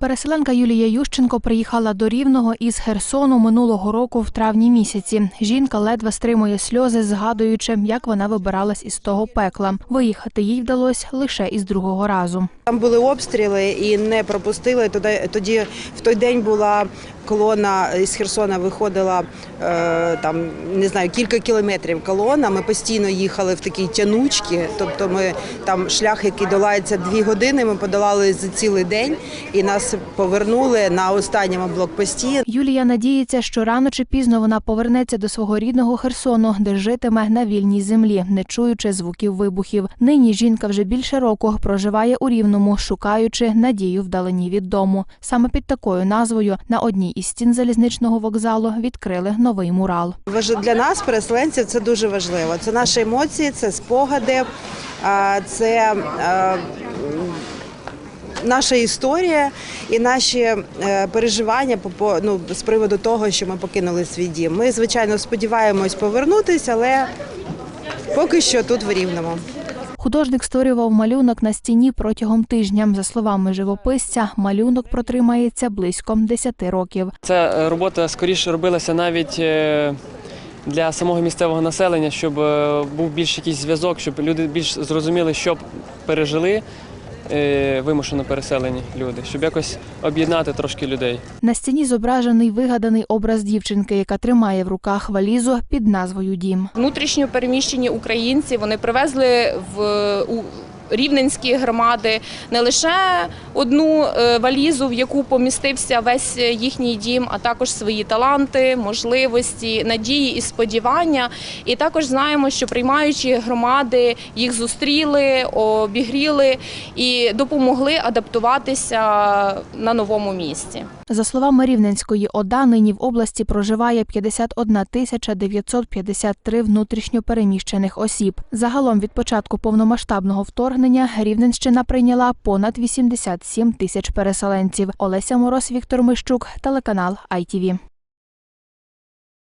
Переселенка Юлія Ющенко приїхала до Рівного із Херсону минулого року в травні місяці. Жінка ледве стримує сльози, згадуючи, як вона вибиралась із того пекла. Виїхати їй вдалося лише із другого разу. Там були обстріли і не пропустили. Тоді, в той день була колона із Херсона виходила е, там не знаю кілька кілометрів колона. Ми постійно їхали в такій тянучці. Тобто, ми там шлях, який долається дві години. Ми подолали за цілий день і нас повернули на останньому блокпості. Юлія надіється, що рано чи пізно вона повернеться до свого рідного Херсону, де житиме на вільній землі, не чуючи звуків вибухів. Нині жінка вже більше року проживає у Рівному, шукаючи надію вдалині від дому. Саме під такою назвою на одній із стін залізничного вокзалу відкрили новий мурал. Для нас, переселенців, це дуже важливо. Це наші емоції, це спогади, це наша історія і наші е, переживання ну, з приводу того, що ми покинули свій дім. Ми, звичайно, сподіваємось повернутися, але поки що тут в Рівному. Художник створював малюнок на стіні протягом тижня. За словами живописця, малюнок протримається близько 10 років. Ця е, робота скоріше робилася навіть е, для самого місцевого населення, щоб е, був більш якийсь зв'язок, щоб люди більш зрозуміли, що пережили вимушено переселені люди, щоб якось об'єднати трошки людей. На стіні зображений вигаданий образ дівчинки, яка тримає в руках валізу під назвою Дім. внутрішньо переміщені українці. Вони привезли в у рівненські громади не лише одну е, валізу, в яку помістився весь їхній дім, а також свої таланти, можливості, надії і сподівання. І також знаємо, що приймаючі громади їх зустріли, обігріли і допомогли адаптуватися на новому місці. За словами Рівненської ОДА, нині в області проживає 51 тисяча 953 внутрішньо переміщених осіб. Загалом від початку повномасштабного вторгнення Рівненщина прийняла понад 87 тисяч переселенців. Олеся Мороз, Віктор Мищук, телеканал ITV.